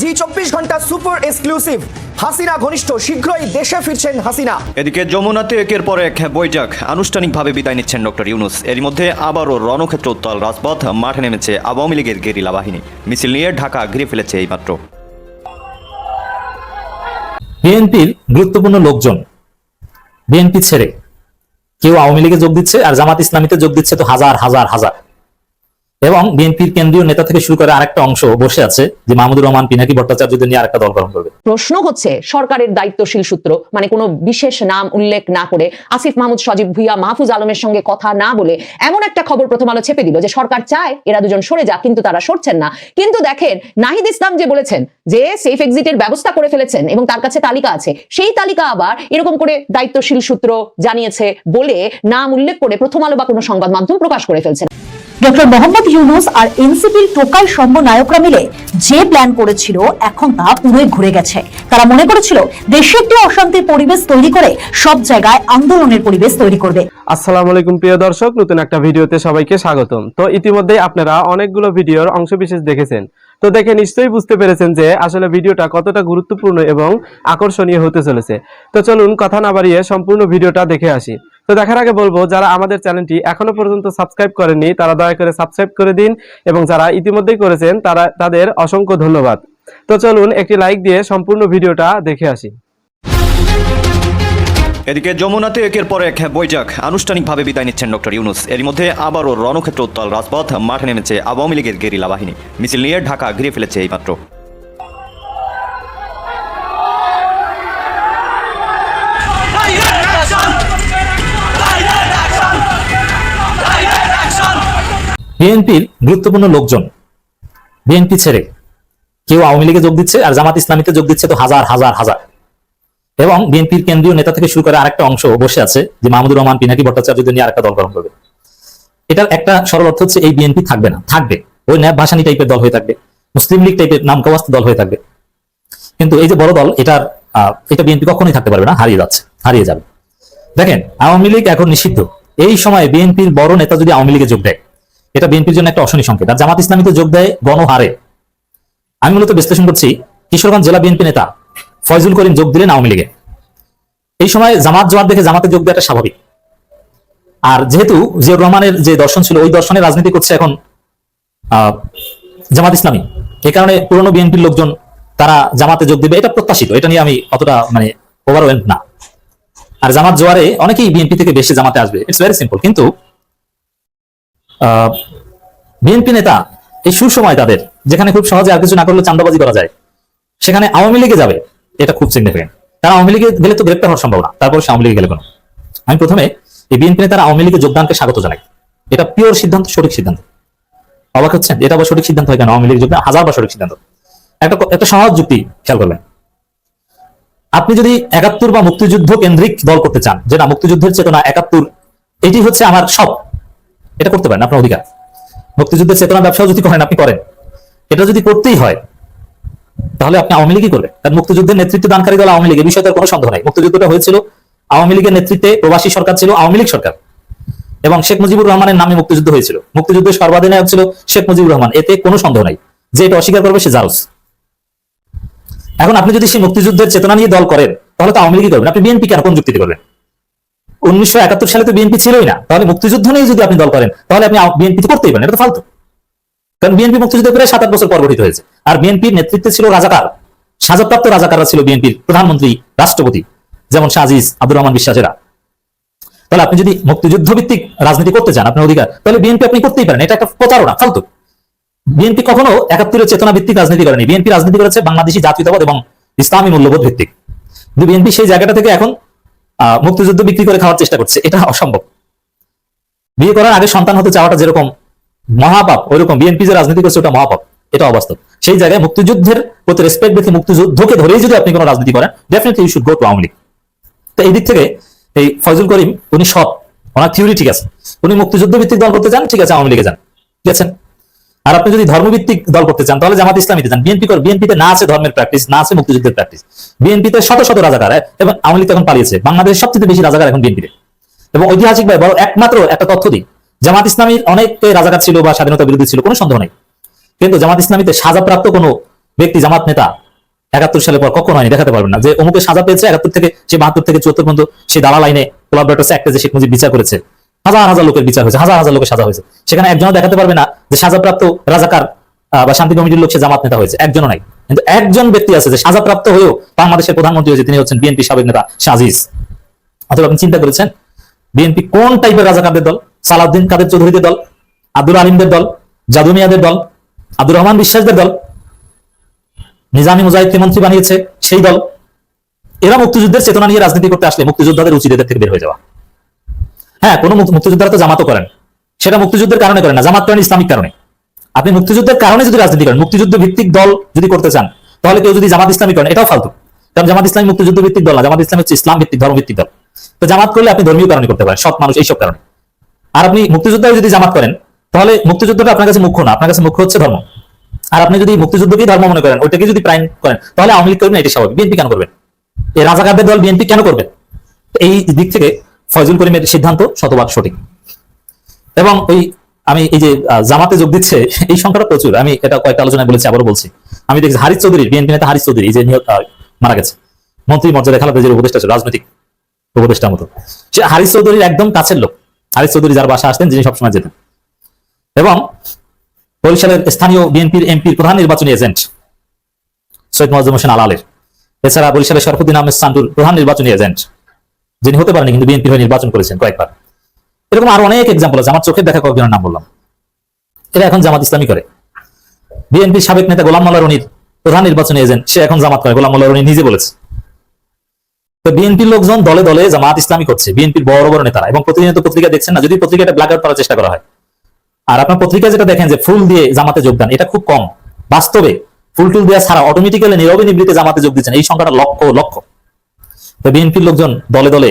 জি চব্বিশ ঘণ্টা super exclusive. Hasina ঘনিষ্ঠ শীঘ্রই দেশে ফিরছেন হাসিনা। এদিকে যমুনাতে একের পর এক বৈঠক। আনুষ্ঠানিকভাবে বিদায় নিচ্ছেন ডক্টর ইউনুস। এরই মধ্যে আবারও রণক্ষেত্র উত্তাল রাজপথ মাঠে নেমেছে আওয়ামী লীগের গেরিলা বাহিনী। মিছিল নিয়ে ঢাকা ঘিরে ফেলেছে এইমাত্র। বিএনপির গুরুত্বপূর্ণ লোকজন বিএনপি ছেড়ে। কেউ আওয়ামী লীগে যোগ দিচ্ছে আর জামাত ইসলামীতে যোগ দিচ্ছে তো হাজার হাজার হাজার। এবং বিএনপির কেন্দ্রীয় নেতা থেকে শুরু করে আরেকটা অংশ বসে আছে, যে মাহমুদুর রহমান, পিনাকি ভট্টাচার্যদের নিয়ে আরেকটা দল গঠন করবে। প্রশ্ন হচ্ছে, সরকারের দায়িত্বশীল সূত্র মানে কোনো বিশেষ নাম উল্লেখ না করে আসিফ মাহমুদ, সজীব ভুইয়া, মাহফুজ আলমের সঙ্গে কথা না বলে এমন একটা খবর প্রথম আলো ছেপে দিল যে, সরকার চায় এরা দুজন সরে যাক, কিন্তু তারা সরছেন না। কিন্তু দেখেন, নাহিদ ইসলাম যে বলেছেন যে, সেফ এক্সিটের ব্যবস্থা করে ফেলেছেন এবং তার কাছে তালিকা আছে, সেই তালিকা আবার এরকম করে দায়িত্বশীল সূত্র জানিয়েছে বলে নাম উল্লেখ করে প্রথম আলো বা কোনো সংবাদ মাধ্যম প্রকাশ করে ফেলছেন। ডক্টর মোহাম্মদ ইউনুস আর এনসিপির টোকাই সমন্বয়করা মিলে যে প্ল্যান করেছিল, এখন তা পুরোই ঘুরে গেছে। তারা মনে করেছিল, দেশে একটি অশান্তির পরিবেশ তৈরি করে সব জায়গায় আন্দোলনের পরিবেশ তৈরি করবে। আসসালামু আলাইকুম, প্রিয় দর্শক, নতুন একটা ভিডিওতে সবাইকে স্বাগতম। তো ইতিমধ্যেই আপনারা অনেকগুলো ভিডিওর অংশবিশেষ দেখেছেন। তো দেখে নিশ্চয়ই বুঝতে পেরেছেন যে, আসলে ভিডিওটা কতটা গুরুত্বপূর্ণ এবং আকর্ষণীয় হতে চলেছে। তো চলুন, কথা না বাড়িয়ে সম্পূর্ণ ভিডিওটা দেখে আসি। তো দেখার আগে বলব, যারা আমাদের চ্যানেলটি এখনও পর্যন্ত সাবস্ক্রাইব করেননি, তারা দয়া করে সাবস্ক্রাইব করে দিন এবং যারা ইতিমধ্যেই করেছেন, তারা, তাদের অসংখ্য ধন্যবাদ। তো চলুন একটি লাইক দিয়ে সম্পূর্ণ ভিডিওটা দেখে আসি। এদিকে যমুনাতে একের পর এক বৈঠক আনুষ্ঠানিকভাবে বিদায় নিচ্ছেন ডক্টর ইউনুস। এর মধ্যে আবারও রণক্ষেত্র উত্তাল রাজপথ, মাঠে নেমেছে আওয়ামী লীগের গেরিলা বাহিনী। মিছিল নিয়ে ঢাকা ঘিরে ফেলেছে এইমাত্র। বিএনপির গুরুত্বপূর্ণ লোকজন, বিএনপি ছেড়ে কেউ আওয়ামী লীগে যোগ দিচ্ছে আর জামাত ইসলামীতে যোগ দিচ্ছে তো হাজার হাজার হাজার। এবং বিএনপির কেন্দ্রীয় নেতা থেকে শুরু করে আরেকটা অংশ বসে আছে যে মাহমুদুর রহমান, পিনাকি ভট্টাচার্য নিয়ে আরেকটা দল গঠন করবে। এটার একটা সরল অর্থ হচ্ছে এই বিএনপি থাকবে না, থাকবে। ওই ন্যাব ভাসানি টাইপের দল হয়ে থাকবে, মুসলিম লীগ টাইপের নামকাওয়াস্ত দল হয়ে থাকবে। কিন্তু এই যে বড় দল, এটার এটা বিএনপি কখনোই থাকতে পারবে না, হারিয়ে যাচ্ছে, হারিয়ে যাবে। দেখেন, আওয়ামী লীগ এখন নিষিদ্ধ। এই সময় বিএনপির বড় নেতা যদি আওয়ামী লীগে যোগ দেয় এটা বিএনপির জন্য একটা অশনি সংকেত। আর জামাত ইসলামীতে যোগ দেয় গণহারে আমি মূলত বিশ্লেষণ করছি, কিশোরগঞ্জ জেলা বিএনপি নেতা ফয়জুল করিম যোগ দিলেন আওয়ামী লীগে। এই সময় জামাত জোয়ার দেখে জামাতে যোগ দেওয়াটা স্বাভাবিক। আর যেহেতু জিয়র রহমানের যে দর্শন ছিল, ওই দর্শনের রাজনীতি করছে এখন জামাত ইসলামী। এই কারণে পুরনো বিএনপির লোকজন, তারা জামাতে যোগ দিবে, এটা প্রত্যাশিত। এটা নিয়ে আমি অতটা মানে ওভারওয়েলড না। আর জামাত জোয়ারে অনেকেই বিএনপি থেকে বেশি জামাতে আসবে। ইটস ভেরি সিম্পল কিন্তু বিএনপি নেতা এই সুসময় তাদের, যেখানে খুব সহজে আর কিছু না করলে চান্দাবাজি করা যায়, সেখানে আওয়ামী লীগে যাবে, এটা খুব সিগনিফিকেন্ট কারণ আওয়ামী লীগে গেলে তো গ্রেপ্তার হওয়ার সম্ভব না তারপর সে আওয়ামী লীগে গেলে কোনো। আমি প্রথমে এই বিএনপি নেতারা আওয়ামী লীগে যোগদানকে স্বাগত জানাই। এটা পিওর সিদ্ধান্ত, সঠিক সিদ্ধান্ত। অবাক হচ্ছেন এটা আবার সঠিক সিদ্ধান্ত হয় কেন? আওয়ামী লীগ যোগদান হাজার বা সঠিক সিদ্ধান্ত। একটা একটা সহজ যুক্তি খেয়াল করলেন। আপনি যদি একাত্তর বা মুক্তিযুদ্ধ কেন্দ্রিক দল করতে চান, যেটা মুক্তিযুদ্ধের চেতনা একাত্তর, এটি হচ্ছে আমার সব। এটা করতে পারেন, আপনার অধিকার। মুক্তিযুদ্ধের চেতনা ব্যবসাও যদি করেন, আপনি করেন। এটা যদি করতেই হয়, তাহলে আপনি আওয়ামী লীগই করবেন। কারণ মুক্তিযুদ্ধের নেতৃত্ব দানকারী দল আওয়ামী লীগ বিষয়ে কোনো সন্দেহ নাই। মুক্তিযুদ্ধটা হয়েছিল, আওয়ামী লীগের নেতৃত্বে প্রবাসী সরকার ছিল, আওয়ামী লীগ সরকার। এবং শেখ মুজিবুর রহমানের নামে মুক্তিযুদ্ধ হয়েছিল। মুক্তিযুদ্ধের সর্বাধিনায়ক ছিল শেখ মুজিবুর রহমান। এতে কোনো সন্দেহ নাই। যে এটা অস্বীকার করবে, সে জারস। এখন আপনি যদি সেই মুক্তিযুদ্ধের চেতনা নিয়ে দল করেন, তাহলে তো আওয়ামী লীগই করবেন। আপনি বিএনপি কেন কোন যুক্তিতে করবেন? উনিশশো একাত্তর সালে তো বিএনপি ছিলই না। তাহলে মুক্তিযুদ্ধ নিয়ে যদি আপনি দল করেন, তাহলে আপনি বিএনপি তো করতেই পারেন, এটা তো ফালতু। কারণ বিএনপি মুক্তিযুদ্ধ প্রায় সাত বছর পর গঠিত হয়েছে। আর বিএনপির নেতৃত্বে ছিল রাজাকার। সাজাপ্রাপ্ত রাজাকাররা ছিল বিএনপির প্রধানমন্ত্রী, রাষ্ট্রপতি, যেমন শাহজিজ আব্দুর রহমান বিশ্বাসেরা। তাহলে আপনি যদি মুক্তিযুদ্ধ ভিত্তিক রাজনীতি করতে চান, আপনার অধিকার, তাহলে বিএনপি আপনি করতেই পারেন, এটা একটা প্রতারণা, ফালতু। বিএনপি কখনো একাত্তরের চেতনা ভিত্তিক রাজনীতি করেনি। বিএনপি রাজনীতি করেছে বাংলাদেশি জাতীয়তাবাদ এবং ইসলামী মূল্যবোধ ভিত্তিক। বিএনপি সেই জায়গাটা থেকে এখন মুক্তিযুদ্ধ বিক্রি করে খাওয়ার চেষ্টা করছে। এটা অসম্ভব। বিয়ে করার আগে সন্তান হতে চাওয়াটা যেরকম মহাপাপ, ওইরকম বিএনপি যে রাজনীতি করছে ওটা মহাপাপ। এটা অবাস্তব। সেই জায়গায় মুক্তিযুদ্ধের প্রতি রেসপেক্ট রেখে মুক্তিযুদ্ধকে ধরেই যদি আপনি কোনো রাজনীতি করেন definitely you should go to Awami League তো এই দিক থেকে এই ফয়জুল করিম, উনি সব ওনার থিওরি ঠিক আছে। উনি মুক্তিযুদ্ধ ভিত্তিক দল করতে চান, ঠিক আছে আওয়ামী লীগে যান। ঠিক আছে? আর আপনি যদি ধর্মভিত্তিক দল করতে চান, তাহলে জামাত ইসলামীতে যান। বিএনপি বিএনপিতে না আছে ধর্মের প্র্যাকটিস না আছে মুক্তিযুদ্ধের প্র্যাকটিস বিএনপিতে শত শত রাজাকার, এবং আওয়ামী লীগ এখন পালিয়েছে। বাংলাদেশের সবচেয়ে বেশি রাজাকার এখন বিএনপিতে এবং ঐতিহাসিক ভাবে বড় একমাত্র একটা তথ্য দিই। জামাত ইসলামীর অনেক রাজাকার ছিল বা স্বাধীনতা বিরোধী ছিল, কোনো সন্দেহ নেই। কিন্তু জামাত ইসলামীতে সাজাপ্রাপ্ত কোনো ব্যক্তি, জামাত নেতা, একাত্তর সালের পর কখনো হয়নি, দেখাতে পারবেন না। যে অমুকে সাজা পেয়েছে একাত্তর থেকে, সে বাহাত্তর থেকে চুয়াত্তর পর্যন্ত সে দালাল লাইনে কোলাবরেটর্স অ্যাক্টে যে শেখ মুজিব বিচার করেছে হাজার হাজার লোকের বিচার হয়েছে, হাজার হাজার লোকের সাজা হয়েছে। সেখানে একজনও দেখাতে পারবে না যে সাজাপ্রাপ্ত রাজাকার বা শান্তি কমিটির লোক সে জামাত নেতা হয়েছে, একজনও নাই। কিন্তু একজন ব্যক্তি আছে যে সাজাপ্রাপ্ত হয়েও বাংলাদেশের প্রধানমন্ত্রী হয়েছে, তিনি হচ্ছেন বিএনপি সাবেক নেতা সাজিজ অথবা আপনি চিন্তা করেছেন, বিএনপি কোন টাইপের রাজাকারদের দল? সালাউদ্দিন কাদের চৌধুরীদের দল? আব্দুল আলিমদের দল? জাদু মিয়াদের দল? আব্দুর রহমান বিশ্বাসদের দল? নিজামী মুজাহিদকে মন্ত্রী বানিয়েছে সেই দল? এরা মুক্তিযুদ্ধের চেতনা নিয়ে রাজনীতি করতে আসলে মুক্তিযোদ্ধাদের উচিত এদের থেকে বের হয়ে যাওয়া। হ্যাঁ কোনো মুক্তিযোদ্ধারা তো জামাতও করেন। সেটা মুক্তিযুদ্ধের কারণে করেন না, জামাত করেন ইসলামিক কারণে। আপনি মুক্তিযুদ্ধের কারণে যদি রাজনীতি করেন মুক্তিযুদ্ধ ভিত্তিক দল যদি করতে চান, তাহলে কেউ যদি জামাত ইসলামী করেন, এটাও ফালতু। কারণ জামাত ইসলামী মুক্তিযুদ্ধ ভিত্তিক দল না, জামাত ইসলাম হচ্ছে ইসলাম ভিত্তিক ধর্ম ভিত্তিক দল। তো জামাত করলে আপনি ধর্মীয় কারণে করতে পারেন সব মানুষ, এইসব কারণে। আর আপনি মুক্তিযোদ্ধায় যদি জামাত করেন, তাহলে মুক্তিযুদ্ধটা আপনার কাছে মুখ্য না, আপনার কাছে মুখ্য হচ্ছে ধর্ম। আর আপনি যদি মুক্তিযুদ্ধকেই ধর্ম মনে করেন ওইটাকে যদি প্রাইম করেন, তাহলে আওয়ামী লীগ করবেন এটা স্বাভাবিক। বিএনপি কেন করবেন এই রাজাকারদের দল বিএনপি কেন করবেন এই দিক থেকে ফয়জুল করিমের সিদ্ধান্ত শতভাগ সঠিক। এবং ওই আমি এই যে জামাতে যোগ দিচ্ছে এই সংখ্যাটা প্রচুর। আমি এটা কয়েকটা আলোচনায় বলেছি আবারও বলছি। আমি দেখছি হারিস চৌধুরী বিএনপি নেতা হারিস চৌধুরী যে নিহত, মারা গেছে। মন্ত্রী মর্যাদা খালাদা যে উপদেষ্টা ছিল রাজনৈতিক উপদেষ্টার মতো। সে হারিস চৌধুরীর একদম কাছের লোক। হারিস চৌধুরী যার বাসা আসতেন যিনি সবসময় যেতেন। এবং বরিশালের স্থানীয় বিএনপির এমপির প্রধান নির্বাচনী এজেন্ট সৈয়দ মজুম হোসেন আলালের। এছাড়া বরিশালের শরফুদ্দিন আহমেদ সান্টুর প্রধান নির্বাচনী এজেন্ট। যিনি হতে পারেন কিন্তু বিএনপি হয়ে নির্বাচন করেছেন কয়েকবার। এরকম আরও অনেক এক্সাম্পল আছে। আমার চোখের দেখা কয়েকজনের নাম বললাম। এরা এখন জামাত ইসলামী করে। বিএনপির সাবেক নেতা গোলাম মোল্লা রনির প্রধান নির্বাচনী এজেন্ট সে এখন জামাত করে। গোলাম মোল্লা রনি নিজে বলেছে। তো বিএনপির লোকজন দলে দলে জামাত ইসলামী করছে। বিএনপির বড় বড় নেতারা। এবং প্রতিনিয়ত পত্রিকা দেখছেন না, যদি পত্রিকাটা ব্ল্যাক আউট করার চেষ্টা করা হয়। আর আপনার পত্রিকা যেটা দেখেন যে ফুল দিয়ে জামাতে যোগদান এটা খুব কম। বাস্তবে ফুল টুল দেওয়া ছাড়া অটোমেটিক্যালি নীরবে নিবৃত্তে জামাতে যোগ দিচ্ছেন। এই সংখ্যাটা লক্ষ লক্ষ। তো বিএনপির লোকজন দলে দলে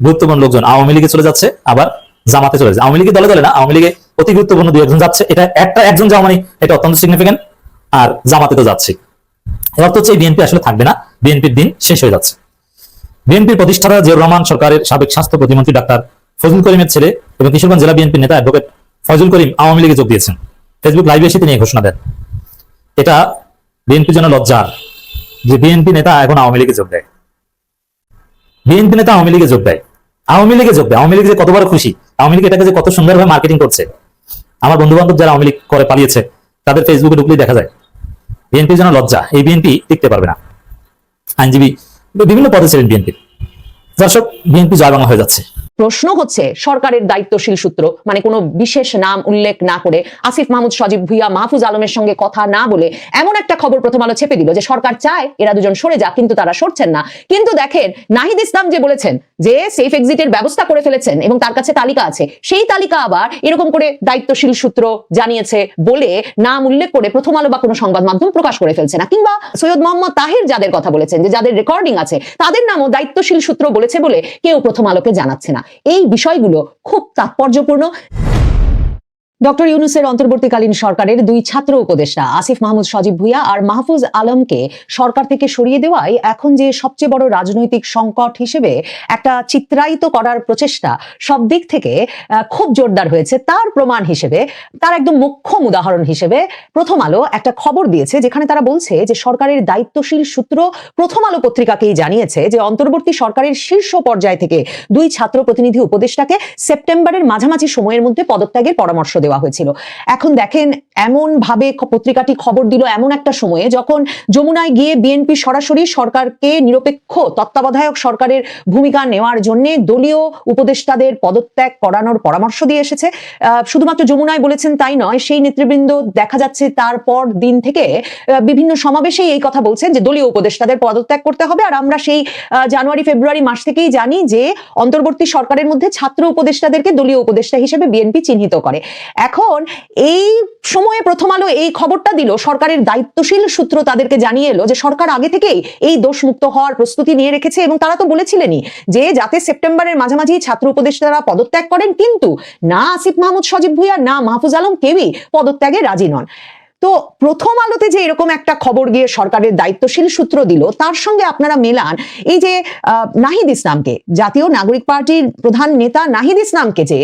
গুরুত্বপূর্ণ লোকজন আওয়ামী লীগে চলে যাচ্ছে, আবার জামাতে চলে যাচ্ছে। আওয়ামী লীগে দলে দলে না, আওয়ামী লীগে অতি গুরুত্বপূর্ণ দুই একজন যাচ্ছে। এটা একটা একজন যাওয়া মানে এটা অত্যন্ত সিগনিফিকেন্ট আর জামাতে তো যাচ্ছে। অর্থ হচ্ছে বিএনপি আসলে থাকবে না, বিএনপির দিন শেষ হয়ে যাচ্ছে। বিএনপির প্রতিষ্ঠাতা জিয়াউর রহমান সরকারের সাবেক স্বাস্থ্য প্রতিমন্ত্রী ডাক্তার ফজল করিমের ছেলে এবং কিশোরগঞ্জ জেলা বিএনপির নেতা অ্যাডভোকেট ফজল করিম আওয়ামী লীগে যোগ দিয়েছেন। ফেসবুক লাইভে এসে তিনি ঘোষণা দেন। এটা বিএনপির জন্য লজ্জার যে বিএনপি নেতা এখন আওয়ামী লীগে যোগ দেয়। বিএনপি নেতা আওয়ামী লীগে যোগ দেয়। আওয়ামী লীগে যোগ দেয়। আওয়ামী লীগ যে কত বড় খুশি, আওয়ামী লীগ এটাকে যে কত সুন্দরভাবে মার্কেটিং করছে। আমার বন্ধু বান্ধব যারা আওয়ামী লীগ করে পালিয়েছে, তাদের ফেসবুকে ঢুকলেই দেখা যায়। বিএনপির জন্য লজ্জা। এই বিএনপি টিকতে পারবে না। আইনজীবী বিভিন্ন পদে ছিলেন যার দর্শক বিএনপি জয় বাংলা হয়ে যাচ্ছে। প্রশ্ন হচ্ছে, সরকারের দায়িত্বশীল সূত্র মানে কোনো বিশেষ নাম উল্লেখ না করে আসিফ মাহমুদ সজীব ভুইয়া মাহফুজ আলমের সঙ্গে কথা না বলে এমন একটা খবর প্রথম আলো ছেপে দিল যে সরকার চায় এরা দুজন সরে যাক, কিন্তু তারা সরছেন না। কিন্তু দেখেন, নাহিদ ইসলাম যে বলেছেন যে সেফ এক্সিটের ব্যবস্থা করে ফেলেছেন এবং তার কাছে তালিকা আছে, সেই তালিকা আবার এরকম করে দায়িত্বশীল সূত্র জানিয়েছে বলে নাম উল্লেখ করে প্রথম আলো বা কোনো সংবাদ মাধ্যম প্রকাশ করে ফেলছে না। কিংবা সৈয়দ মোহাম্মদ তাহির যাদের কথা বলেছেন, যে যাদের রেকর্ডিং আছে, তাদের নামও দায়িত্বশীল সূত্র বলেছে বলে কেউ প্রথম আলোকে জানাচ্ছে না। এই বিষয়গুলো খুব তাৎপর্যপূর্ণ। ডক্টর ইউনুসের অন্তর্বর্তীকালীন সরকারের দুই ছাত্র উপদেষ্টা আসিফ মাহমুদ সজীব ভুইয়া আর মাহফুজ আলমকে সরকার থেকে সরিয়ে দেওয়াই এখন যে সবচেয়ে বড় রাজনৈতিক সংকট হিসেবে একটা চিত্রায়িত করার প্রচেষ্টা সব দিক থেকে খুব জোরদার হয়েছে। তার প্রমাণ হিসেবে, তার একদম মোক্ষম উদাহরণ হিসেবে প্রথম আলো একটা খবর দিয়েছে যেখানে তারা বলছে যে সরকারের দায়িত্বশীল সূত্র প্রথম আলো পত্রিকাকেই জানিয়েছে যে অন্তর্বর্তী সরকারের শীর্ষ পর্যায় থেকে দুই ছাত্র প্রতিনিধি উপদেষ্টাকে সেপ্টেম্বরের মাঝামাঝি সময়ের মধ্যে পদত্যাগের পরামর্শ দেওয়া হয়েছিল। এখন দেখেন এমন ভাবে পত্রিকাটি খবর দিল এমন একটা সময়ে যখন যমুনায় গিয়ে বিএনপি সরাসরি সরকারকে নিরপেক্ষ তত্ত্বাবধায়ক সরকারের ভূমিকা নেওয়ার জন্য দলীয় উপদেষ্টাদের পদত্যাগ করানোর পরামর্শ দিয়ে এসেছে। শুধুমাত্র যমুনায় বলেছেন তাই নয়, সেই নেতৃবৃন্দ দেখা যাচ্ছে তারপর দিন থেকে বিভিন্ন সমাবেশেই এই কথা বলছেন যে দলীয় উপদেষ্টাদের পদত্যাগ করতে হবে। আর আমরা সেই জানুয়ারি, ফেব্রুয়ারি মাস থেকেই জানি যে অন্তর্বর্তী সরকারের মধ্যে ছাত্র উপদেষ্টাদেরকে দলীয় উপদেষ্টা হিসেবে বিএনপি চিহ্নিত করে। এখন এই সময়ে প্রথম আলো এই খবরটা দিল, সরকারের দায়িত্বশীল সূত্র তাদেরকে জানিয়ে এলো যে সরকার আগে থেকেই এই দোষমুক্ত হওয়ার প্রস্তুতি নিয়ে রেখেছে এবং তারা তো বলেছিলেনই যে যাতে সেপ্টেম্বরের মাঝামাঝি ছাত্র উপদেষ্টারা পদত্যাগ করেন, কিন্তু না আসিফ মাহমুদ, সজীব ভুইয়া, না মাহফুজ আলম কেউই পদত্যাগে রাজি নন। তো প্রথম আলোতে যে এরকম একটা খবর গিয়ে সরকারের দায়িত্বশীল সূত্র দিল, তার সঙ্গে আপনারা মেলান এই যে নাহিদ ইসলামকে, জাতীয় নাগরিক পার্টির প্রধান নেতা নাহিদ ইসলামকে যে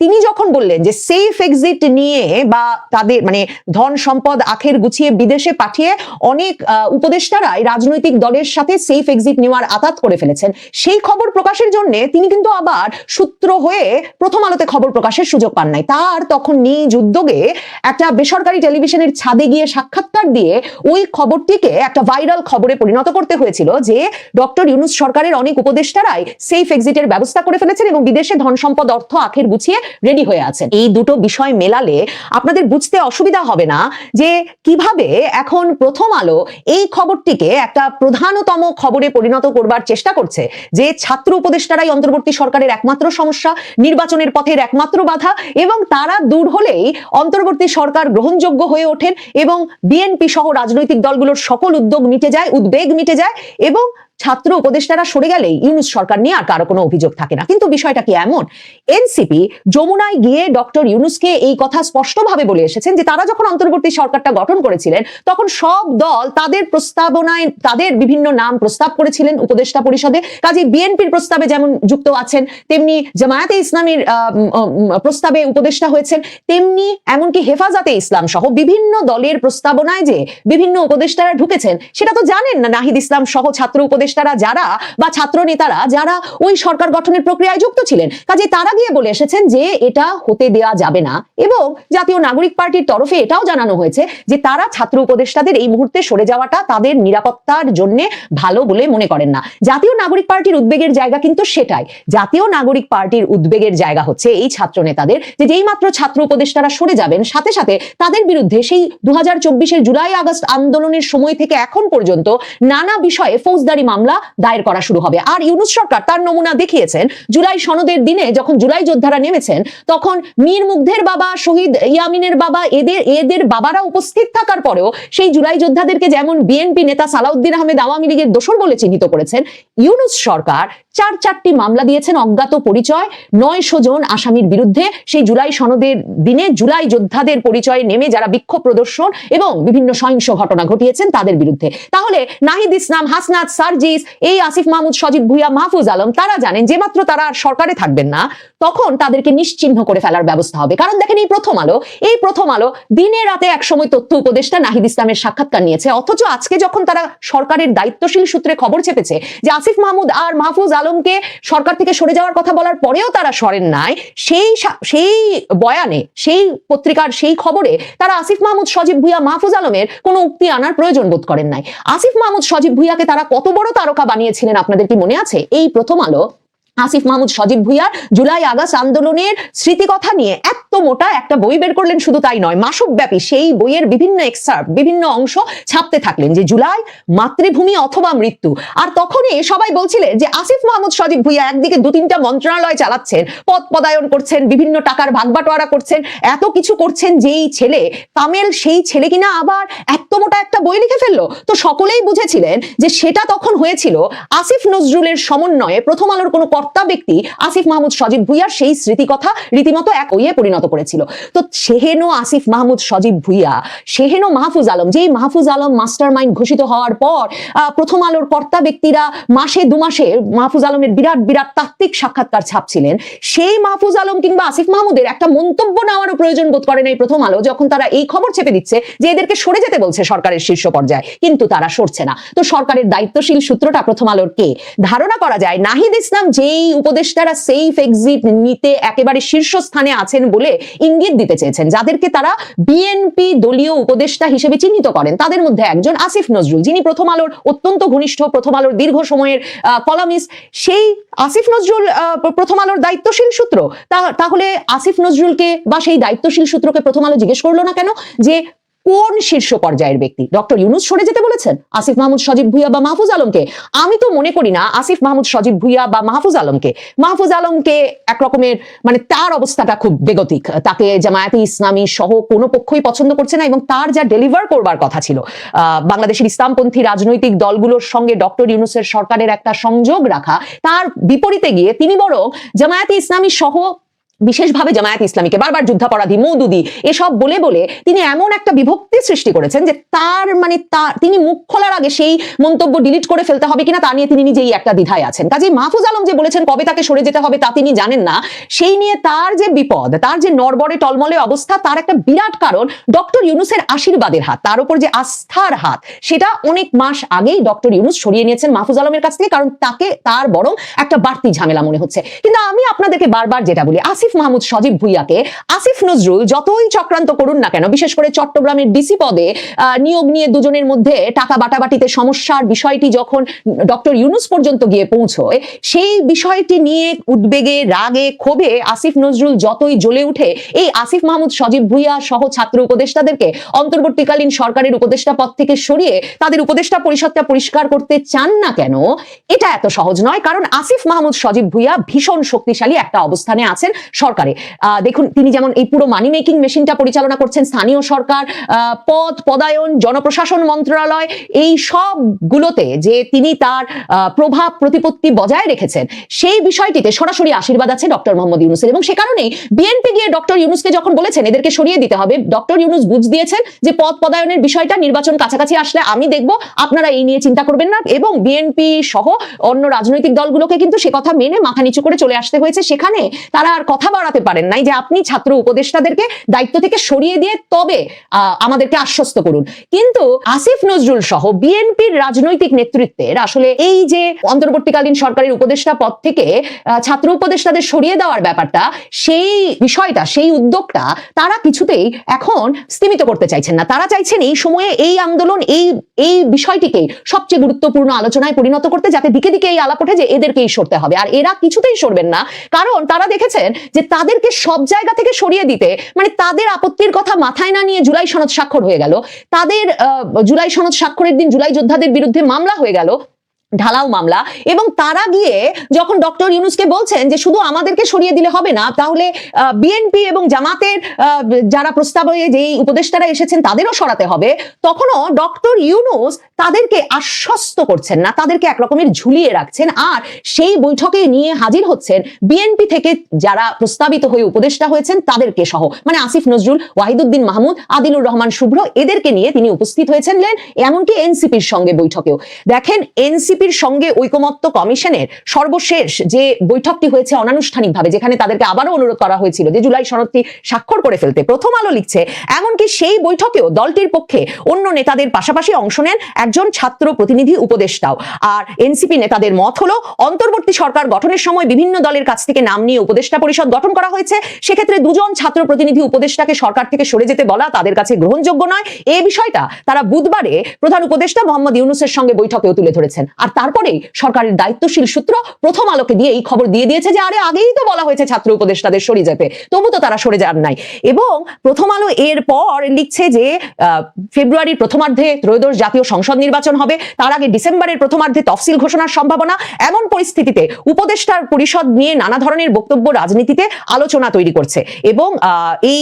তিনি যখন বললেন যে সেফ এক্সিট নিয়ে বা তাদের মানে ধন সম্পদ আখের গুছিয়ে বিদেশে পাঠিয়ে অনেক উপদেষ্টারাই রাজনৈতিক দলের সাথে সেফ এক্সিট নেওয়ার আতাত করে ফেলেছেন, সেই খবর প্রকাশের জন্য তিনি কিন্তু আবার সূত্র হয়ে প্রথম আলোতে খবর প্রকাশের সুযোগ পান নাই। তার তখন নিজ উদ্যোগে একটা বেসরকারি টেলিভিশনের ছাদে গিয়ে সাক্ষাৎকার দিয়ে ওই খবরটিকে একটা ভাইরাল খবরে পরিণত করতে হয়েছিল যে ডক্টর ইউনুস সরকারের অনেক উপদেষ্টারাই সেফ এক্সিটের ব্যবস্থা করে ফেলেছেন এবং বিদেশে ধন সম্পদ, অর্থ, আখের গুছিয়ে রেডি হয়ে আছেন। এই দুটো বিষয় মেলালে আপনাদের বুঝতে অসুবিধা হবে না যে কীভাবে এখন প্রথম আলো এই খবরটিকে একটা প্রধানতম খবরে পরিণত করবার চেষ্টা করছে যে ছাত্র উপদেষ্টারাই অন্তর্বর্তী সরকারের একমাত্র সমস্যা, নির্বাচনের পথের একমাত্র বাধা এবং তারা দূর হলেই অন্তর্বর্তী সরকার গ্রহণযোগ্য হয়ে ওঠেন এবং বিএনপি সহ রাজনৈতিক দলগুলোর সকল উদ্যোগ মিটে যায়, উদ্বেগ মিটে যায় এবং ছাত্র উপদেষ্টারা সরে গেলেই ইউনুস সরকার নিয়ে আর কারও কোনো অভিযোগ থাকে না। কিন্তু বিষয়টা কি এমন? এনসিপি যমুনায় গিয়ে ডক্টর ইউনুসকে এই কথা স্পষ্টভাবে বলে এসেছেন যে তারা যখন অন্তর্বর্তী সরকারটা গঠন করেছিলেন, তখন সব দল তাদের প্রস্তাবনায় তাদের বিভিন্ন নাম প্রস্তাব করেছিলেন উপদেষ্টা পরিষদে। কাজে বিএনপির প্রস্তাবে যেমন যুক্ত আছেন, তেমনি জামায়াতে ইসলামীর প্রস্তাবে উপদেষ্টা হয়েছেন, তেমনি এমনকি হেফাজতে ইসলাম সহ বিভিন্ন দলের প্রস্তাবনায় যে বিভিন্ন উপদেষ্টারা ঢুকেছেন, সেটা তো জানেন না নাহিদ ইসলাম সহ ছাত্র উপদেষ্টারা যারা বা ছাত্র নেতারা যারা ওই সরকার গঠনের প্রক্রিয়ায় যুক্ত ছিলেন, কাজে তারা গিয়ে বলে এসেছেন যে এটা হতে দেয়া যাবে না। এবং জাতীয় নাগরিক পার্টির তরফে এটাও জানানো হয়েছে যে তারা ছাত্র উপদেষ্টাদের এই মুহূর্তে সরে যাওয়াটা তাদের নিরাপত্তার জন্য ভালো বলে মনে করেন না। জাতীয় নাগরিক পার্টির উদ্বেগের জায়গা কিন্তু সেটাই। জাতীয় নাগরিক পার্টির উদ্বেগের জায়গা হচ্ছে এই ছাত্র নেতাদের যেই মাত্র ছাত্র উপদেষ্টারা সরে যাবেন, সাথে সাথে তাদের বিরুদ্ধে সেই দু হাজার জুলাই আগস্ট আন্দোলনের সময় থেকে এখন পর্যন্ত নানা বিষয়ে ফৌজদারি মামলা দায়ের করা শুরু হবে। আর ইউনুস সরকার তার নমুনা দেখিয়েছেন, জুলাই সনদের দিনে যখন জুলাই যোদ্ধারা নেমেছেন, তখন মীর মুগ্ধের বাবা, শহীদ ইয়ামিনের বাবা, এদের এদের বাবারা উপস্থিত থাকার পরেও সেই জুলাই যোদ্ধাদেরকে যেমন বিএনপি নেতা সালাউদ্দিন আহমেদ আওয়ামী লীগের দোষর বলে চিহ্নিত করেছেন, ইউনুস সরকার চার চারটি মামলা দিয়েছেন অজ্ঞাত পরিচয়। নয়শো জন আসামির বিরুদ্ধে সেই জুলাই সনদের দিনে জুলাই যোদ্ধাদের পরিচয়ে নেমে যারা বিক্ষোভ প্রদর্শন এবং বিভিন্ন সহিংস ঘটনা ঘটিয়েছেন তাদের বিরুদ্ধে। তাহলে নাহিদ ইসলাম, হাসনাত, সার্জিস, এই আসিফ মাহমুদ সজীব ভুইয়া, মাহফুজ আলম, তারা জানেন যে মাত্র তারা সরকারে থাকবেন না। তখন তাদেরকে নিশ্চিহ্ন করে ফেলার ব্যবস্থা হবে। কারণ দেখেন এই প্রথম আলো, এই প্রথম আলো দিনে রাতে একসময় তথ্য উপদেষ্টা নাহিদ ইসলামের সাক্ষাৎকার নিয়েছে। অথচ আজকে যখন তারা সরকারের দায়িত্বশীল সূত্রে খবর চেপেছে যে আসিফ মাহমুদ আর মাহফুজ আলমকে সরকার থেকে সরে যাওয়ার কথা বলার পরেও তারা সরেন নাই, সেই সেই বয়ানে, সেই পত্রিকার সেই খবরে তারা আসিফ মাহমুদ, সজীব ভুইয়া, মাহফুজ আলমের কোনো উক্তি আনার প্রয়োজন বোধ করেন নাই। আসিফ মাহমুদ, সজীব ভুইয়াকে তারা কত বড় তারকা বানিয়েছিলেন আপনাদের কি মনে আছে? এই প্রথম আলো আসিফ মাহমুদ সজীব ভুইয়ার জুলাই আগস্ট আন্দোলনের স্মৃতিকথা নিয়ে। মোটা একটা বই বের করলেন শুধু তাই নয় মাসক ব্যাপী সেই বইয়ের বিভিন্ন এক্সার্ট বিভিন্ন অংশ ছাপতে থাকলেন যে জুলাই মাতৃভূমি অথবা মৃত্যু। আর তখনই সবাই বলছিলেন যে আসিফ মাহমুদ সজীব ভুইয়া একদিকে দু তিনটা মন্ত্রণালয় চালাচ্ছেন, পদ পদায়ন করছেন, বিভিন্ন টাকার ভাগবাটোয়ারা করছেন, এত কিছু করছেন যেই ছেলে কামেল সেই ছেলে কিনা আবার এত মোটা একটা বই লিখে ফেলল? তো সকলেই বুঝেছিলেন যে সেটা তখন হয়েছিল আসিফ নজরুলের সমন্বয়ে প্রথম আলোর কোনো কর্তা ব্যক্তি আসিফ মাহমুদ সজীব ভুইয়ার সেই স্মৃতিকথা রীতিমতো এক ওয়ে পরিণত করেছিল তো সেহেনো আসিফ মাহমুদ, সজীব ভুইয়া, সেহেনো মাহফুজ আলম, যেই মাহফুজ আলম মাস্টার মাইন্ড ঘোষিত হওয়ার পর প্রথম আলোর কর্তা ব্যক্তিরা মাসে দু মাসে মাহফুজ আলমের বিরাট বিরাট তাত্ত্বিক সাক্ষাৎকার ছাপছিলেন। সেই মাহফুজ আলম কিংবা আসিফ মাহমুদের একটা মন্তব্য নেওয়ারও প্রয়োজন বোধ করেন এই প্রথম আলো, যখন তারা এই খবর চেপে দিচ্ছে যে এদেরকে সরে যেতে বলছে সরকারের শীর্ষ পর্যায়ে, কিন্তু তারা সরছে না। তো সরকারের দায়িত্বশীল সূত্রটা প্রথম আলোর কে? ধারণা করা যায় নাহিদ ইসলাম যেই উপদেষ্টারা সেফ এক্সিট নিতে একেবারে শীর্ষস্থানে আছেন বলে ইঙ্গিত দিতে চেয়েছেন, যাদেরকে তারা বিএনপি দলীয় উপদেষ্টা হিসেবে চিহ্নিত করেন। তাদের মধ্যে একজন আসিফ নজরুল, যিনি প্রথম আলোর, অত্যন্ত ঘনিষ্ঠ প্রথম আলোর দীর্ঘ সময়ের কলামিস্ট। সেই আসিফ নজরুল প্রথম আলোর দায়িত্বশীল সূত্র তাহলে আসিফ নজরুলকে বা সেই দায়িত্বশীল সূত্রকে প্রথম আলো জিজ্ঞেস করল না কেন? যে কোন শীর্ষ পর্যায়ের ব্যক্তি? ডক্টর ইউনুস সরে যেতে বলেছেন। আসিফ মাহমুদ, সজীব ভুইয়া বা মাহফুজ আলমকে। আমি তো মনে করি না আসিফ মাহমুদ, সজীব ভুইয়া বা মাহফুজ আলমকে। মাহফুজ আলমকে একরকমের মানে তার অবস্থাটা খুব বেগতিক। তাকে জামায়াতে ইসলামী সহ কোনো পক্ষই পছন্দ করছে না এবং তার যা ডেলিভার করবার কথা ছিল। বাংলাদেশের ইসলামপন্থী রাজনৈতিক দলগুলোর সঙ্গে ডক্টর ইউনুসের সরকারের একটা সংযোগ রাখা, তার বিপরীতে গিয়ে তিনি বরং জামায়াতে ইসলামী সহ বিশেষভাবে জামায়াত ইসলামীকে বারবার যুদ্ধাপরাধী, মৌদুদি, এসব বলে বলে তিনি এমন একটা বিভক্তি সৃষ্টি করেছেন যে তার মানে তার তিনি মুখ খোলার আগে সেই মন্তব্য ডিলিট করে ফেলতে হবে কিনা তা নিয়ে তিনি নিজেই একটা দ্বিধায় আছেন। কাজে মাহফুজ আলম যে বলেছেন কবে তাকে সরে যেতে হবে তা তিনি জানেন না, সেই নিয়ে তার যে বিপদ, তার যে নরবরে টলমলে অবস্থা, তার একটা বিরাট কারণ ডক্টর ইউনুসের আশীর্বাদের হাত, তার উপর যে আস্থার হাত, সেটা অনেক মাস আগেই ডক্টর ইউনুস সরিয়ে নিয়েছেন মাহফুজ আলমের কাছ থেকে, কারণ তাকে, তার বরং একটা বাড়তি ঝামেলা মনে হচ্ছে। কিন্তু আমি আপনাদেরকে বারবার যেটা বলি আসিফ মাহমুদ সজীব ভুইয়াকে আসিফ নজরুল যতই চক্রান্ত করুন না কেন, বিশেষ করে চট্টগ্রামের ডিসি পদে নিয়োগ নিয়ে দুজনের মধ্যে টাকা বাটাবাটিতে সমস্যার বিষয়টি যখন ডক্টর ইউনুস পর্যন্ত গিয়ে পৌঁছয়, সেই বিষয়টি নিয়ে উদ্বেগে, রাগে, ক্ষোভে আসিফ নজরুল যতই জ্বলে উঠে, এই আসিফ মাহমুদ সজীব ভুইয়া সহ ছাত্র উপদেষ্টাদেরকে অন্তর্বর্তীকালীন সরকারের উপদেষ্টা পদ থেকে সরিয়ে তাদের উপদেষ্টা পরিষদটা পরিষ্কার করতে চান না কেন, এটা এত সহজ নয়। কারণ আসিফ মাহমুদ সজীব ভুইয়া ভীষণ শক্তিশালী একটা অবস্থানে আছেন। সরকারে। দেখুন, তিনি যেমন এই পুরো মানি মেকিং মেশিনটা পরিচালনা করছেন স্থানীয় সরকার পদ, পদায়ন, জনপ্রশাসন মন্ত্রণালয়, এই সবগুলোতে যে তিনি তার প্রভাব, প্রতিপত্তি বজায় রেখেছেন, সেই বিষয়টিতে সরাসরি আশীর্বাদ আছে ডক্টর মোহাম্মদ ইউনুসের। এবং সে কারণেই বিএনপি গিয়ে ডক্টর ইউনুসকে যখন বলেছেন, এদেরকে সরিয়ে দিতে হবে, ডক্টর ইউনুস বুঝ দিয়েছেন যে পদ পদায়নের বিষয়টা নির্বাচন কাছাকাছি আসলে আমি দেখব, আপনারা এই নিয়ে চিন্তা করবেন না। এবং বিএনপি সহ অন্য রাজনৈতিক দলগুলোকে কিন্তু সে কথা মেনে মাথা নিচু করে চলে আসতে হয়েছে। সেখানে তারা আর কথা বাড়াতে পারেন নাই যে আপনি ছাত্র উপদেষ্টাদেরকে দায়িত্ব থেকে সরিয়ে দিয়ে তবে আমাদেরকে আশ্বস্ত করুন। কিন্তু আসিফ নজরুল সহ বিএনপির রাজনৈতিক নেতৃত্বের আসলে এই যে অন্তর্বর্তীকালীন সরকারের উপদেষ্টা পদ থেকে ছাত্র উপদেষ্টাদের সরিয়ে দেওয়ার ব্যাপারটা, সেই বিষয়টা, সেই উদ্যোগটা তারা কিছুতেই এখন স্থিমিত করতে চাইছেন না। তারা চাইছেন এই সময়ে এই আন্দোলন, এই এই বিষয়টিকে সবচেয়ে গুরুত্বপূর্ণ আলোচনায় পরিণত করতে যাতে দিকে দিকে এই আলাপ ওঠে যে এদেরকেই সরতে হবে। আর এরা কিছুতেই সরবেন না। কারণ তারা দেখেছেন যে তাদেরকে সব জায়গা থেকে সরিয়ে দিতে মানে তাদের আপত্তির কথা মাথায় না নিয়ে জুলাই সনদ স্বাক্ষর হয়ে গেল, তাদের জুলাই সনদ স্বাক্ষরের দিন জুলাই যোদ্ধাদের বিরুদ্ধে মামলা হয়ে গেল ঢালাও মামলা এবং তারা গিয়ে যখন ডক্টর ইউনুসকে বলছেন যে শুধু আমাদেরকে সরিয়ে দিলে হবে না, তাহলে বিএনপি এবং জামাতের যারা প্রস্তাবে যেই উপদেষ্টারা এসেছেন তাদেরও সরাতে হবে। তখনও ডক্টর ইউনুস তাদেরকে আশ্বস্ত করছেন না, তাদেরকে একরকমের ঝুলিয়ে রাখছেন আর সেই বৈঠকে নিয়ে হাজির হচ্ছেন বিএনপি থেকে যারা প্রস্তাবিত হয়ে উপদেষ্টা হয়েছেন তাদেরকে সহ। মানে আসিফ নজরুল, ওয়াহিদুদ্দিন মাহমুদ, আদিলুর রহমান শুভ্র এদেরকে নিয়ে তিনি উপস্থিত হয়েছেন এমনকি এনসিপির সঙ্গে বৈঠকেও। দেখেন এনসিপির সঙ্গে ঐকমত্য কমিশনের সর্বশেষ যে বৈঠকটি হয়েছে অনানুষ্ঠানিকভাবে, যেখানে তাদেরকে আবারও অনুরোধ করা হয়েছিল যে জুলাই সনদটি স্বাক্ষর করে ফেলতে। প্রথম আলো লিখছে, এমনকি সেই বৈঠকেও দলটির পক্ষে অন্য নেতাদের পাশাপাশি অংশ নেন একজন ছাত্র প্রতিনিধি উপদেষ্টাও। আর এনসিপি নেতাদের মত হলো, অন্তর্বর্তী সরকার গঠনের সময় বিভিন্ন দলের কাছ থেকে নাম নিয়ে উপদেষ্টা পরিষদ গঠন করা হয়েছে। সেক্ষেত্রে দুজন ছাত্র প্রতিনিধি উপদেষ্টাকে সরকার থেকে সরে যেতে বলা তাদের কাছে গ্রহণযোগ্য নয়। এই বিষয়টা তারা বুধবারে প্রধান উপদেষ্টা মোহাম্মদ ইউনুসের সঙ্গে বৈঠকেও তুলে ধরেছেন। আর তারপরেই সরকারের দায়িত্বশীল সূত্র প্রথম আলোকে দিয়ে এই খবর দিয়ে দিয়েছে যে, আরে আগেই তো বলা হয়েছে ছাত্র উপদেষ্টাদের সরে যেতে। তবু তো তারা সরে যান নাই। এবং প্রথম আলো এর পর লিখছে যে ফেব্রুয়ারির প্রথমার্ধে ত্রয়োদশ জাতীয় সংসদ নির্বাচন হবে। তার আগে ডিসেম্বরের প্রথমার্ধে তফসিল ঘোষণার সম্ভাবনা। এমন পরিস্থিতিতে উপদেষ্টার পরিষদ নিয়ে নানা ধরনের বক্তব্য রাজনীতিতে আলোচনা তৈরি করছে। এবং এই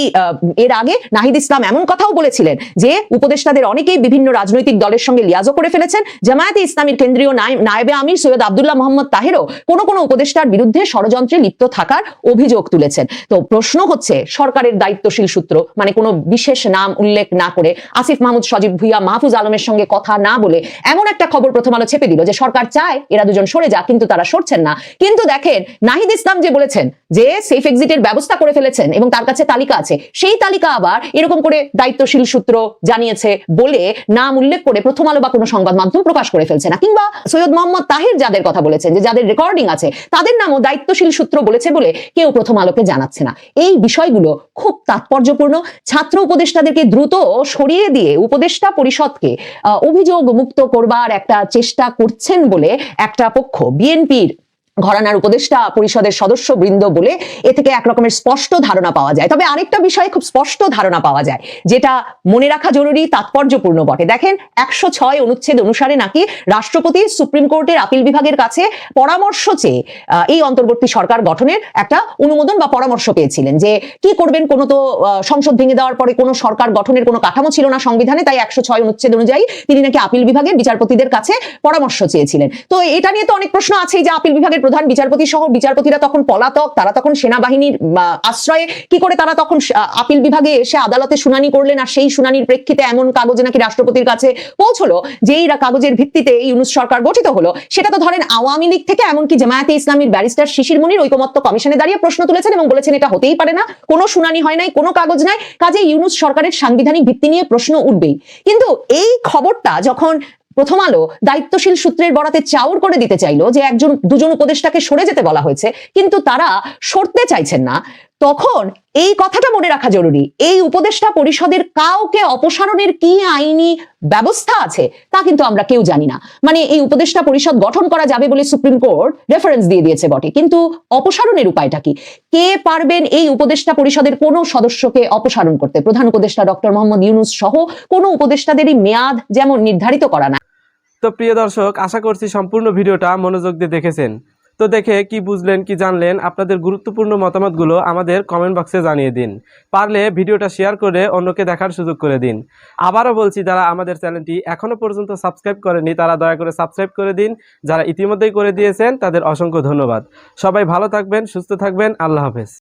এর আগে নাহিদ ইসলাম এমন কথাও বলেছিলেন যে, উপদেষ্টাদের অনেকেই বিভিন্ন রাজনৈতিক দলের সঙ্গে লিয়াজও করে ফেলেছেন। জামায়াতে ইসলামীর কেন্দ্রীয় নায়েবে আমির সৈয়দ আবদুল্লাহ মোহাম্মদ তাহেরও কোন কোন উপদেষ্টার বিরুদ্ধে ষড়যন্ত্রে লিপ্ত থাকার অভিযোগ তুলেছেন। তো প্রশ্ন হচ্ছে, সরকারের দায়িত্বশীল সূত্র মানে কোনো বিশেষ নাম উল্লেখ না করে আসিফ মাহমুদ সজীব ভুইয়া মাহফুজ আলমের সঙ্গে কথা না বলে এমন একটা খবর প্রথম আলো ছেপে দিল যে সরকার চায় এরা দুজন সরে যাক, কিন্তু তারা সরছেন না। কিন্তু দেখেন, নাহিদ ইসলাম যে বলেছেন যে সেফ এক্সিটের ব্যবস্থা করে ফেলেছেন এবং তার কাছে তালিকা আছে, সেই তালিকা আবার এরকম করে দায়িত্বশীল সূত্র জানিয়েছে বলে নাম উল্লেখ করে প্রথম আলো বা কোনো সংবাদ মাধ্যম প্রকাশ করে ফেলছে না, কিংবা সৈয়দ মোহাম্মদ তাহির যাদের কথা বলেছেন, যে যাদের রেকর্ডিং আছে, তাদের নামও দায়িত্বশীল সূত্র বলেছে বলে কেউ প্রথম আলোকে জানাচ্ছে না। এই বিষয়গুলো খুব তাৎপর্যপূর্ণ। ছাত্র উপদেষ্টাদেরকে দ্রুত সরিয়ে দিয়ে উপদেষ্টা পরিষদকে অভিযোগ মুক্ত করবার একটা চেষ্টা করছেন বলে একটা পক্ষ, বিএনপির ঘরানার উপদেষ্টা পরিষদের সদস্য বৃন্দ বলে এ থেকে এক রকমের স্পষ্ট ধারণা পাওয়া যায়। তবে আরেকটা বিষয়ে খুব স্পষ্ট ধারণা পাওয়া যায়, যেটা মনে রাখা জরুরি, তাৎপর্যপূর্ণ বটে। দেখেন, একশো ছয় অনুচ্ছেদ অনুসারে নাকি রাষ্ট্রপতি সুপ্রিম কোর্টের আপিল বিভাগের কাছে পরামর্শ চেয়ে এই অন্তর্বর্তী সরকার গঠনের একটা অনুমোদন বা পরামর্শ পেয়েছিলেন যে, কি করবেন কোনো তো সংসদ ভেঙে দেওয়ার পরে কোনো সরকার গঠনের কোনো কাঠামো ছিল না সংবিধানে, তাই একশো ছয় অনুচ্ছেদ অনুযায়ী তিনি নাকি আপিল বিভাগের বিচারপতিদের কাছে পরামর্শ চেয়েছিলেন। তো এটা নিয়ে তো অনেক প্রশ্ন আছে যে আপিল বিভাগের প্রধান বিচারপতি সহ বিচারপতিরা তখন পলাতক, তারা তখন সেনাবাহিনীর আশ্রয়ে। কি করে তারা তখন আপিল বিভাগে এসে আদালতে শুনানি করলেন? আর সেই শুনানির প্রেক্ষিতে এমন কাগজে নাকি রাষ্ট্রপতির কাছে পৌঁছলো যে রা- কাগজের ভিত্তিতে এই ইউনুস সরকার গঠিত হলো, সেটা তো ধরেন আওয়ামী লীগ থেকে এমনকি জামায়াতে ইসলামীর ব্যারিস্টার শিশির মনির ঐকমত্য কমিশনে দাঁড়িয়ে প্রশ্ন তুলেছেন এবং বলেছেন এটা হতেই পারে না। কোনো শুনানি হয় নাই, কোনো কাগজ নাই। কাজে ইউনুস সরকারের সাংবিধানিক ভিত্তি নিয়ে প্রশ্ন উঠবেই। কিন্তু এই খবরটা যখন প্রথম আলো দায়িত্বশীল সূত্রের বরাতে চাউর করে দিতে চাইলো যে একজন, দুজন উপদেষ্টাকে সরে যেতে বলা হয়েছে, কিন্তু তারা সরতে চাইছেন না। তখন এই কথাটা মনে রাখা জরুরি, এই উপদেষ্টা পরিষদের কাউকে অপসারণের কি আইনি ব্যবস্থা আছে তা কিন্তু আমরা কেউ জানি না। মানে এই উপদেষ্টা পরিষদ গঠন করা যাবে বলে সুপ্রিম কোর্ট রেফারেন্স দিয়ে দিয়েছে বটে, কিন্তু অপসারণের উপায়টা কি? কে পারবেন এই উপদেষ্টা পরিষদের কোনো সদস্যকে অপসারণ করতে? প্রধান উপদেষ্টা ডক্টর মোহাম্মদ ইউনুস সহ কোনো উপদেষ্টাদেরই মেয়াদ যেমন নির্ধারিত করা না। তো প্রিয় দর্শক, আশা করছি সম্পূর্ণ ভিডিওটা মনোযোগ দিয়ে দেখেছেন। তো দেখে কি বুঝলেন, কি জানলেন, আপনাদের গুরুত্বপূর্ণ মতামতগুলো আমাদের কমেন্ট বক্সে জানিয়ে দিন। পারলে ভিডিওটা শেয়ার করে অন্যকে দেখার সুযোগ করে দিন। আবারও বলছি, যারা আমাদের চ্যানেলটি এখনও পর্যন্ত সাবস্ক্রাইব করেনি তারা দয়া করে সাবস্ক্রাইব করে দিন। যারা ইতিমধ্যেই করে দিয়েছেন, তাদের অসংখ্য ধন্যবাদ। সবাই ভালো থাকবেন, সুস্থ থাকবেন। আল্লাহ হাফেজ।